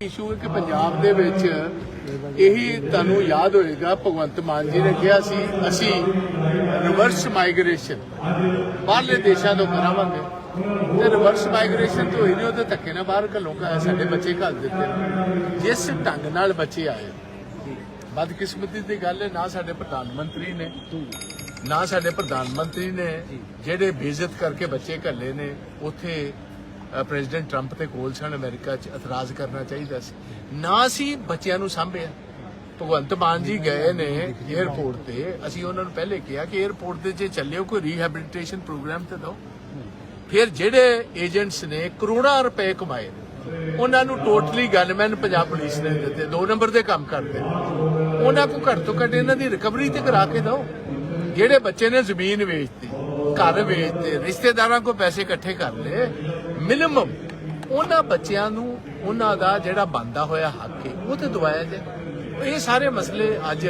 Issue ਹੈ ਕਿ ਪੰਜਾਬ ਦੇ ਵਿੱਚ ਇਹੀ ਤੁਹਾਨੂੰ ਯਾਦ ਹੋਏਗਾ, ਭਗਵੰਤ ਮਾਨ ਜੀ ਨੇ ਕਿਹਾ ਸੀ, ਅਸੀਂ ਰਿਵਰਸ ਮਾਈਗ੍ਰੇਸ਼ਨ ਬਾਹਰਲੇ ਦੇਸ਼ਾਂ ਤੋਂ ਕਰਾਵਾਂਗੇ। ਤੇ ਰਿਵਰਸ ਮਾਈਗ੍ਰੇਸ਼ਨ ਤੋਂ ਹੀ ਨਹੀਂ, ਉਹਦੇ ਧੱਕੇ ਨਾਲ ਬਾਹਰ ਘੱਲੋਂ ਸਾਡੇ ਬੱਚੇ ਘੱਲ ਦਿੱਤੇ ਜਿਸ ਢੰਗ ਨਾਲ ਬੱਚੇ ਆਏ, ਬਦਕਿਸਮਤੀ ਦੀ ਗੱਲ ਹੈ, ਨਾ ਸਾਡੇ ਪ੍ਰਧਾਨ ਮੰਤਰੀ ਨੇ, ਨਾ ਸਾਡੇ ਪ੍ਰਧਾਨ ਮੰਤਰੀ ਨੇ, ਜਿਹੜੇ ਬੇਇੱਜ਼ਤ ਕਰਕੇ ਬੱਚੇ ਘੱਲੇ ਨੇ, ਉੱਥੇ ਪ੍ਰੈਜ਼ੀਡੈਂਟ ਟਰੰਪ ਤੇ ਕੋਲ ਸਨ ਅਮਰੀਕਾ 'ਚ ਇਤਰਾਜ਼ ਕਰਨਾ ਚਾਹੀਦਾ ਸੀ। ਨਾ ਸੀ ਬੱਚਿਆਂ ਨੂੰ ਸਾਂਭਿਆ। ਭਗਵੰਤ ਮਾਨ ਜੀ ਗਏ ਨੇ 에ਅਰਪੋਰਟ ਤੇ। ਅਸੀਂ ਉਹਨਾਂ ਨੂੰ ਪਹਿਲੇ ਕਿਹਾ ਕਿ 에ਅਰਪੋਰਟ ਤੇ ਜੇ ਚੱਲਿਓ ਕੋਈ ਰੀਹੈਬਿਲਿਟੇਸ਼ਨ ਪ੍ਰੋਗਰਾਮ ਤੇ ਦਿਓ। ਫਿਰ ਜਿਹੜੇ ਏਜੰਟਸ ਨੇ ਕਰੋੜਾਂ ਰੁਪਏ ਕਮਾਏ ਨੇ, ਉਹਨਾਂ ਨੂੰ ਟੋਟਲੀ ਗਨਮੈਨ ਪੰਜਾਬ ਪੁਲਿਸ ਨੇ ਦਿੱਤੇ। ਦੋ ਨੰਬਰ ਦੇ ਕੰਮ ਕਰਦੇ ਨੇ। ਉਹਨਾਂ ਕੋ ਘੱਟ ਤੋਂ ਘੱਟ ਇਹਨਾਂ ਦੀ ਰਿਕਵਰੀ ਤੇ ਕਰਾ ਕੇ ਦਿਓ। ਜਿਹੜੇ ਬੱਚੇ ਨੇ ਜ਼ਮੀਨ ਵੇਚਤੀ ਘਰ ਵੇਚਤੇ ਰਿਸ਼ਤੇਦਾਰਾਂ ਕੋ ਪੈਸੇ ਇਕੱਠੇ ਕਰ ਲਏ ਮਿਨੀਮਮ ਉਹਨਾਂ ਬੱਚਿਆਂ ਨੂੰ ਉਹਨਾਂ ਦਾ ਜਿਹੜਾ ਬੰਦਾ ਹੋਇਆ ਹੱਕ ਹੈ ਉਹ ਤੇ ਦਵਾਇਆ ਜਾਏ ਇਹ ਸਾਰੇ ਮਸਲੇ ਅੱਜ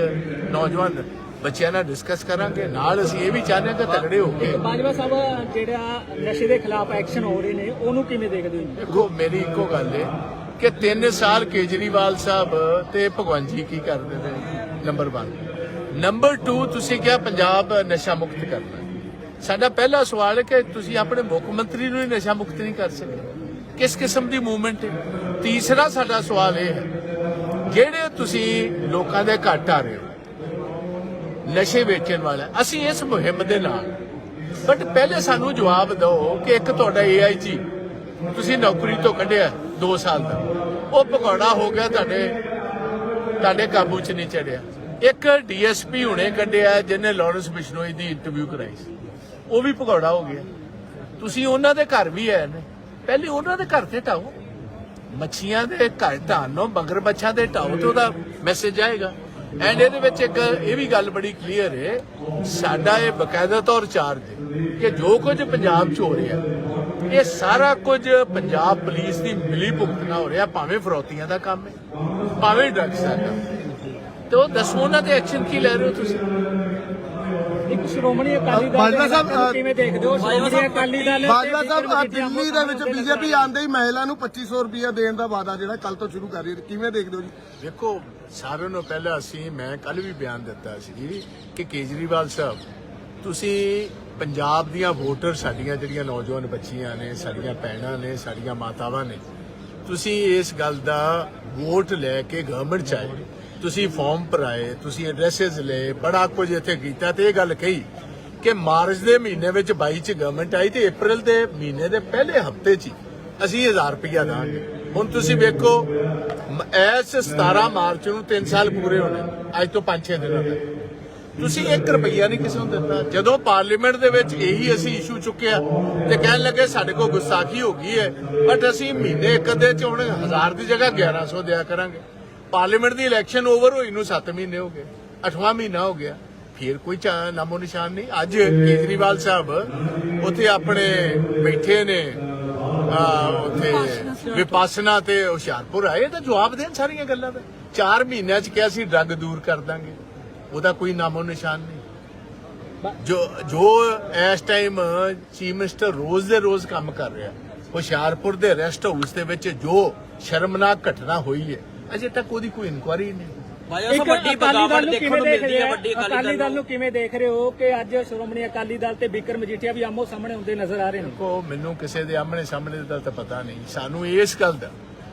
ਨੌਜਵਾਨ ਬੱਚਿਆਂ ਨਾਲ ਡਿਸਕਸ ਕਰਾਂਗੇ ਨਾਲ ਅਸੀਂ ਇਹ ਵੀ ਚਾਹੁੰਦੇ ਹਾਂ ਕਿ ਤਗੜੇ ਹੋ ਕੇ ਬਾਜਵਾ ਸਾਹਿਬ ਜਿਹੜਾ ਨਸ਼ੇ ਦੇ ਖਿਲਾਫ ਐਕਸ਼ਨ ਹੋ ਰਹੇ ਨੇ ਉਹਨੂੰ ਕਿਵੇਂ ਦੇਖਦੇ ਹੋ ਜੀ? ਦੇਖੋ ਮੇਰੀ ਇੱਕੋ ਗੱਲ ਹੈ ਕਿ 3 ਸਾਲ ਕੇਜਰੀਵਾਲ ਸਾਹਿਬ ਤੇ ਭਗਵੰਤ ਜੀ ਕੀ ਕਰਦੇ ਨੇ ਨੰਬਰ 1 ਨੰਬਰ 2 ਤੁਸੀਂ ਕਿਹਾ ਪੰਜਾਬ ਨਸ਼ਾ ਮੁਕਤ ਕਰਨਾ। ਸਾਡਾ ਪਹਿਲਾ ਸਵਾਲ ਹੈ ਕਿ ਤੁਸੀਂ ਆਪਣੇ ਮੁੱਖ ਮੰਤਰੀ ਨੂੰ ਹੀ ਨਸ਼ਾ ਮੁਕਤ ਨਹੀਂ ਕਰ ਸਕੇ ਕਿਸ ਕਿਸਮ ਦੀ ਮੂਵਮੈਂਟ ਹੈ? ਤੀਸਰਾ ਸਾਡਾ ਸਵਾਲ ਇਹ ਹੈ, ਜਿਹੜੇ ਤੁਸੀਂ ਲੋਕਾਂ ਦੇ ਘੱਟ ਆ ਰਹੇ ਹੋ, ਨਸ਼ੇ ਵੇਚਣ ਵਾਲਾ, ਅਸੀਂ ਇਸ ਮੁਹਿੰਮ ਦੇ ਨਾਲ। ਬਟ ਪਹਿਲੇ ਸਾਨੂੰ ਜਵਾਬ ਦਿਓ ਕਿ ਇੱਕ ਤੁਹਾਡਾ ਏਆਈਜੀ ਤੁਸੀਂ ਨੌਕਰੀ ਤੋਂ ਕੱਢਿਆ 2 ਸਾਲ ਦਾ। ਉਹ ਭਗੌੜਾ ਹੋ ਗਿਆ ਤੁਹਾਡੇ ਤੁਹਾਡੇ ਕਾਬੂ 'ਚ ਨਹੀਂ ਚੜਿਆ। ਇੱਕ ਡੀਐਸਪੀ ਹੁਣੇ ਕੱਢਿਆ, ਜਿਹਨੇ ਲਾਰੈਂਸ ਬਿਸ਼ਨੋਈ ਦੀ ਇੰਟਰਵਿਊ ਕਰਾਈ ਸੀ। ਉਹ ਵੀ ਭਗੌੜਾ ਹੋ ਗਿਆ। ਤੁਸੀਂ ਉਹਨਾਂ ਦੇ ਘਰ ਵੀ ਆਏ ਨੇ। ਪਹਿਲੇ ਉਹਨਾਂ ਦੇ ਘਰ ਤੇ ਢਾਓ ਮੱਛੀਆਂ ਦੇ ਘਰ ਢਾਨੋ ਮਗਰ ਮੱਛਾਂ ਦੇ ਢਾਓ ਤੇ ਉਹਦਾ ਮੈਸੇਜ ਆਏਗਾ। ਐਂਡ ਇਹਦੇ ਵਿੱਚ ਇੱਕ ਇਹ ਵੀ ਗੱਲ ਬੜੀ ਕਲੀਅਰ ਹੈ ਸਾਡਾ ਇਹ ਬਕਾਇਦਾ ਤੌਰ ਚਾਰਜ ਕਿ ਜੋ ਕੁਝ ਪੰਜਾਬ 'ਚ ਹੋ ਰਿਹਾ, ਇਹ ਸਾਰਾ ਕੁਝ ਪੰਜਾਬ ਪੁਲਿਸ ਦੀ ਮਿਲੀ ਭੁਗਤ ਨਾਲ ਹੋ ਰਿਹਾ, ਭਾਵੇਂ ਫਰੋਤੀਆਂ ਦਾ ਕੰਮ ਹੈ ਭਾਵੇਂ ਡਰੱਗਸ ਦਾ ਕੰਮ ਤੇ ਉਹ ਦੱਸੋ ਉਹਨਾਂ ਤੇ ਐਕਸ਼ਨ ਕੀ ਲੈ ਰਹੇ ਹੋ ਤੁਸੀਂ? ਇੱਕ ਸ਼੍ਰੋਮਣੀ ਅਕਾਲੀ ਦਲ ਬਾਜਵਾ ਦੇ ਸਾਹਿਬ, ਹਾਲਾਤਾਂ ਨੂੰ ਕਿਵੇਂ ਦੇਖਦੇ ਹੋ? ਸ਼੍ਰੋਮਣੀ ਅਕਾਲੀ ਦਲ ਬਾਜਵਾ ਤੇ ਸਾਹਿਬ ਵਿਕਰਮ ਆਹ ਮਜੀਠੀਆ ਦਿੱਲੀ ਦੇ ਵਿੱਚ ਮੁੱਖ ਮੰਤਰੀ ਬੀਜੇਪੀ ਆਂਦੇ ਹੀ? ਮਹਿਲਾ ਨੂੰ 2500 ਰੁਪਇਆ ਦੇਣ ਦਾ ਵਾਅਦਾ ਜਿਹੜਾ ਕੱਲ ਤੋਂ ਸ਼ੁਰੂ ਕਰ ਰਹੀ ਹੈ। ਕਿਵੇਂ ਦੇਖਦੇ ਹੋ ਜੀ? ਦੇਖੋ ਸਾਰਿਆਂ ਨੂੰ ਪਹਿਲਾਂ ਅਸੀਂ ਮੈਂ ਕੱਲ ਵੀ ਬਿਆਨ ਦਿੱਤਾ ਸੀ ਕਿ ਕੇਜਰੀਵਾਲ ਸਾਹਿਬ ਤੁਸੀਂ ਪੰਜਾਬ ਦੀਆਂ ਵੋਟਰ ਸਾਡੀਆਂ ਜਿਹੜੀਆਂ ਨੌਜਵਾਨ ਬੱਚੀਆਂ ਨੇ ਸਾਡੀਆਂ ਭੈਣਾਂ ਨੇ ਸਾਡੀਆਂ ਮਾਤਾਵਾਂ ਨੇ ਤੁਸੀਂ ਇਸ ਗੱਲ ਦਾ ਵੋਟ ਲੈ ਕੇ ਗਵਰਨਮੈਂਟ ਚ ਆਏ। ਤੁਸੀਂ ਫਾਰਮ ਭਰਾਏ, ਤੁਸੀਂ ਐਡਰੈਸਸ ਲਏ, ਬੜਾ ਕੁਝ ਇੱਥੇ ਕੀਤਾ ਤੇ ਇਹ ਗੱਲ ਕਹੀ ਕਿ ਮਾਰਚ ਦੇ ਮਹੀਨੇ ਵਿੱਚ 22 ਚ ਗਵਰਨਮੈਂਟ ਆਈ ਤੇ ਅਪ੍ਰੈਲ ਦੇ ਮਹੀਨੇ ਦੇ ਪਹਿਲੇ ਹਫ਼ਤੇ 'ਚ ਅਸੀਂ 1000 ਰੁਪਇਆ ਦਾਂਗੇ ਹੁਣ ਤੁਸੀਂ ਵੇਖੋ, ਮ- 17 ਮਾਰਚ ਨੂੰ 3 ਸਾਲ ਪੂਰੇ ਹੋਣੇ, ਅੱਜ ਤੋਂ 5-6 ਦਿਨਾਂ ਤੱਕ। ਤੁਸੀਂ 1 ਰੁਪਈਆ ਨਹੀਂ ਕਿਸੇ ਨੂੰ ਦਿੱਤਾ। ਜਦੋਂ ਪਾਰਲੀਮੈਂਟ ਦੇ ਵਿੱਚ ਇਹੀ ਅਸੀਂ ਇਸ਼ੂ ਚੁੱਕਿਆ ਤੇ ਕਹਿਣ ਲੱਗੇ ਸਾਡੇ ਕੋਲ ਗੁਸਤਾਖੀ ਹੋ ਗਈ ਹੈ ਬਟ ਅਸੀਂ ਮਹੀਨੇ ਇੱਕ ਅੱਧੇ ਚ ਹੁਣ 1000 ਦੀ ਜਗ੍ਹਾ 1100 ਦਿਆ ਕਰਾਂਗੇ। ਪਾਰਲੀਮੈਂਟ ਦੀ ਇਲੈਕਸ਼ਨ ਓਵਰ ਹੋਈ ਨੂੰ 7 ਮਹੀਨੇ ਹੋ ਗਏ 8ਵਾਂ ਮਹੀਨਾ ਹੋ ਗਿਆ। ਫਿਰ ਕੋਈ ਨਾਮੋ ਨਿਸ਼ਾਨ ਨਹੀਂ। ਅੱਜ ਕੇਜਰੀਵਾਲ ਸਾਹਿਬ ਉੱਥੇ ਆਪਣੇ ਬੈਠੇ ਨੇ ਆ ਉੱਥੇ ਵਿਪਾਸਨਾ ਤੇ ਹੁਸ਼ਿਆਰਪੁਰ ਆਏ ਤਾਂ ਜਵਾਬ ਦੇਣ ਸਾਰੀਆਂ ਗੱਲਾਂ ਦਾ। 4 ਮਹੀਨਿਆਂ ਚ ਕਿਹਾ ਸੀ ਡਰੱਗ ਦੂਰ ਕਰ ਦਾਂਗੇ। ਉਹਦਾ ਕੋਈ ਨਾਮੋ ਨਿਸ਼ਾਨ ਨਹੀਂ। ਜੋ ਜੋ ਇਸ ਟਾਈਮ ਚੀਫ ਮਿਨਿਸਟਰ ਰੋਜ਼ ਦੇ ਰੋਜ਼ ਕੰਮ ਕਰ ਰਿਹਾ ਹੁਸ਼ਿਆਰਪੁਰ ਦੇ ਰੈਸਟ ਹਾਊਸ ਦੇ ਵਿੱਚ ਜੋ ਸ਼ਰਮਨਾਕ ਘਟਨਾ ਹੋਈ ਹੈ ਅਜੇ ਤੱਕ ਉਹਦੀ ਕੋਈ ਇਨਕੁਆਰੀ ਨਹੀਂ ਸਾਹਿਬ ਵੱਡੀ ਅਕਾਲੀ ਦਲ ਬਗਾਵਤ ਨੂੰ ਦੇਖਣ ਨੂੰ ਮਿਲਦੀ ਹੈ ਵੱਡੀ ਅਕਾਲੀ ਦਲ ਨੂੰ। ਕਿਵੇਂ ਦੇਖ ਰਹੇ ਹੋ ਕਿ ਅੱਜ ਸ਼੍ਰੋਮਣੀ ਅਕਾਲੀ ਦਲ ਤੇ ਵਿਕਰਮ ਮਜੀਠੀਆ ਵੀ ਆਮੋ ਸਾਹਮਣੇ ਹੁੰਦੇ ਨਜ਼ਰ ਆ ਰਹੇ ਨੇ? ਕੋ ਮੈਨੂੰ ਕਿਸੇ ਦੇ ਆਮਣੇ ਸਾਹਮਣੇ ਦਾ ਤਾਂ ਪਤਾ ਨਹੀਂ। ਸਾਨੂੰ ਇਸ ਗੱਲ ਦਾ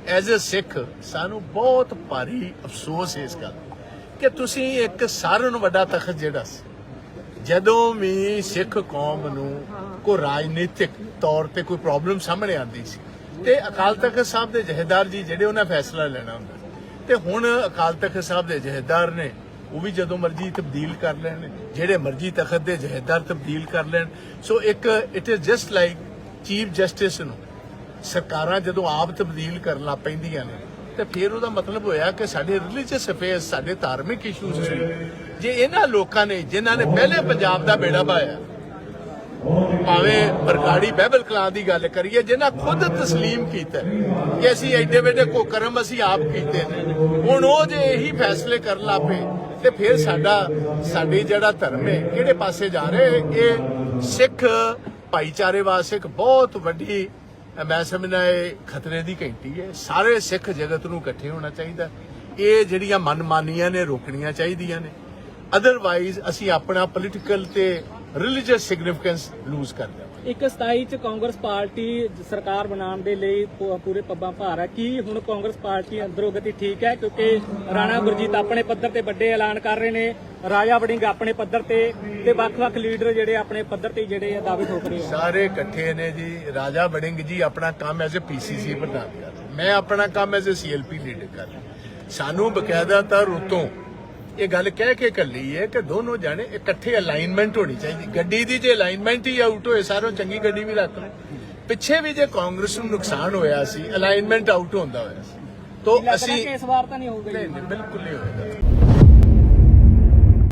ਐਜ਼ ਅ ਸਿੱਖ ਸਾਨੂੰ ਬਹੁਤ ਭਾਰੀ ਅਫਸੋਸ ਹੈ ਇਸ ਗੱਲ ਦਾ ਕਿ ਤੁਸੀਂ ਇੱਕ ਸਾਰਿਆਂ ਨੂੰ ਵੱਡਾ ਤਖਤ ਜਿਹੜਾ ਸੀ ਜਦੋਂ ਵੀ ਸਿੱਖ ਕੌਮ ਨੂੰ ਕੋਈ ਰਾਜਨੀਤਿਕ ਤੌਰ ਤੇ ਕੋਈ ਪ੍ਰੋਬਲਮ ਸਾਹਮਣੇ ਆਉਂਦੀ ਸੀ। ਤੇ ਅਕਾਲ ਤਖਤ ਸਾਹਿਬ ਦੇ ਜਹੇਦਾਰ ਜੀ ਜਿਹੜੇ ਉਹਨਾਂ ਫੈਸਲਾ ਲੈਣਾ ਹੁੰਦਾ। ਤੇ ਹੁਣ ਅਕਾਲ ਤਖਤ ਸਾਹਿਬ ਦੇ ਜਹੇਦਾਰ ਨੇ, ਉਹ ਵੀ ਜਦੋਂ ਮਰਜ਼ੀ ਤਬਦੀਲ ਕਰ ਲੈਣ, ਜਿਹੜੇ ਮਰਜ਼ੀ ਤਖਤ ਦੇ ਜਹੇਦਾਰ ਤਬਦੀਲ ਕਰ ਲੈਣ। ਸੋ ਇੱਕ it is just like chief justice ਨੂੰ ਸਰਕਾਰਾਂ ਜਦੋਂ ਆਪ ਤਬਦੀਲ ਕਰਨ ਲੱਗ ਪੈਂਦੀਆਂ ਨੇ, ਤੇ ਫਿਰ ਉਹਦਾ ਮਤਲਬ ਹੋਇਆ ਕਿ ਸਾਡੇ ਰਿਲੀਜੀਅਸ ਅਫੇਅਰਸ ਸਾਡੇ ਧਾਰਮਿਕ ਇਸ਼ੂਜ਼ ਸੀ। ਜੇ ਇਹਨਾਂ ਲੋਕਾਂ ਨੇ, ਜਿਨ੍ਹਾਂ ਨੇ ਪਹਿਲੇ ਪੰਜਾਬ ਦਾ ਬੇੜਾ ਪਾਇਆ ਭਾਵੇਂ ਬਰਗਾੜੀ ਬਹਿਬਲ ਕਲਾਂ ਦੀ ਗੱਲ ਕਰੀਏ ਜਿਨ੍ਹਾਂ ਖੁਦ تسلیم ਕੀਤਾ ਕਿ ਅਸੀਂ ਐਡੇ ਵੱਡੇ ਕੋ ਕਰਮ ਅਸੀਂ ਆਪ ਕੀਤੇ ਨੇ ਹੁਣ ਉਹ ਜੇ ਇਹੀ ਫੈਸਲੇ ਕਰਨ ਲੱਪੇ ਤੇ ਫਿਰ ਸਾਡਾ ਸਾਡੀ ਜਿਹੜਾ ਧਰਮ ਹੈ ਕਿਹੜੇ ਪਾਸੇ ਜਾ ਰਿਹਾ ਹੈ? ਇਹ ਸਿੱਖ ਭਾਈਚਾਰੇ ਵਾਸਤੇ ਇੱਕ ਬਹੁਤ ਵੱਡੀ ਮੈਂ ਸਮਝਦਾ ਇਹ ਖਤਰੇ ਦੀ ਘੰਟੀ ਹੈ ਸਾਰੇ ਸਿੱਖ ਜਗਤ ਨੂੰ ਇਕੱਠੇ ਹੋਣਾ ਚਾਹੀਦਾ ਇਹ ਜਿਹੜੀਆਂ ਮਨਮਾਨੀਆਂ ਨੇ ਰੋਕਣੀਆਂ ਚਾਹੀਦੀਆਂ ਨੇ ਅਦਰਵਾਈਜ਼ ਅਸੀਂ ਆਪਣਾ ਪੋਲੀਟੀਕਲ ਤੇ ਰਿਲੀਜੀਅਸ ਸਿਗਨੀਫੀਕੈਂਸ ਲੂਜ਼ ਕਰ ਜਾਵਾਂਗੇ ਇੱਕ 27 ਚ ਕਾਂਗਰਸ ਪਾਰਟੀ ਸਰਕਾਰ ਬਣਾਉਣ ਦੇ ਲਈ ਪੂ- ਪੂਰੇ ਪੱਬਾਂ ਭਾਰ ਹੈ ਕੀ ਹੁਣ ਕਾਂਗਰਸ ਪਾਰਟੀ ਅੰਦਰੋਂ ਗਤੀ ਠੀਕ ਹੈ? ਕਿਉਂਕਿ ਰਾਣਾ ਗੁਰਜੀਤ ਆਪਣੇ ਪੱਧਰ ਤੇ ਵੱਡੇ ਐਲਾਨ ਕਰ ਰਹੇ ਨੇ। ਰਾਜਾ ਵੜਿੰਗ ਆਪਣੇ ਪੱਧਰ ਤੇ ਤੇ ਵੱਖ-ਵੱਖ ਲੀਡਰ ਜਿਹੜੇ ਆਪਣੇ ਪੱਧਰ ਤੇ ਜਿਹੜੇ ਆ ਦਾਅਵੇ ਠੋਕ ਰਹੇ ਆ। ਸਾਰੇ ਇਕੱਠੇ ਨੇ ਜੀ। ਰਾਜਾ ਵੜਿੰਗ ਜੀ ਆਪਣਾ ਕੰਮ ਐਜ਼ ਅ ਪੀਸੀਸੀ ਪ੍ਰਧਾਨ ਕਰ ਰਹੇ ਮੈਂ ਆਪਣਾ ਕੰਮ ਐਜ਼ ਅ ਸੀਐਲਪੀ ਲੀਡਰ ਕਰ ਰਿਹਾ। ਸਾਨੂੰ ਬਕਾਇਦਾ ਤਾਂ ਰੁੱਤੋਂ ਇਹ ਗੱਲ ਕਹਿ ਕੇ ਕੱਲੀ ਹੈ ਕਿ ਦੋਨੋਂ ਜਾਣੇ ਇਕੱਠੇ ਅਲਾਈਨਮੈਂਟ ਹੋਣੀ ਚਾਹੀਦੀ। ਗੱਡੀ ਦੀ ਜੇ ਅਲਾਈਨਮੈਂਟ ਹੀ ਆਊਟ ਹੋਏ ਸਾਰੋਂ ਚੰਗੀ ਗੱਡੀ ਵੀ ਰੱਖ ਲਓ। ਪਿੱਛੇ ਵੀ ਜੇ ਕਾਂਗਰਸ ਨੂੰ ਨੁਕਸਾਨ ਹੋਇਆ ਸੀ ਅਲਾਈਨਮੈਂਟ ਆਊਟ ਹੁੰਦਾ ਹੋਇਆ ਸੀ। ਤੋਂ ਅਸੀਂ ਇਸ ਵਾਰ ਤਾਂ ਨਹੀਂ ਹੋਊਗਾ ਬਿਲਕੁਲ ਨਹੀਂ ਹੋਏਗਾ।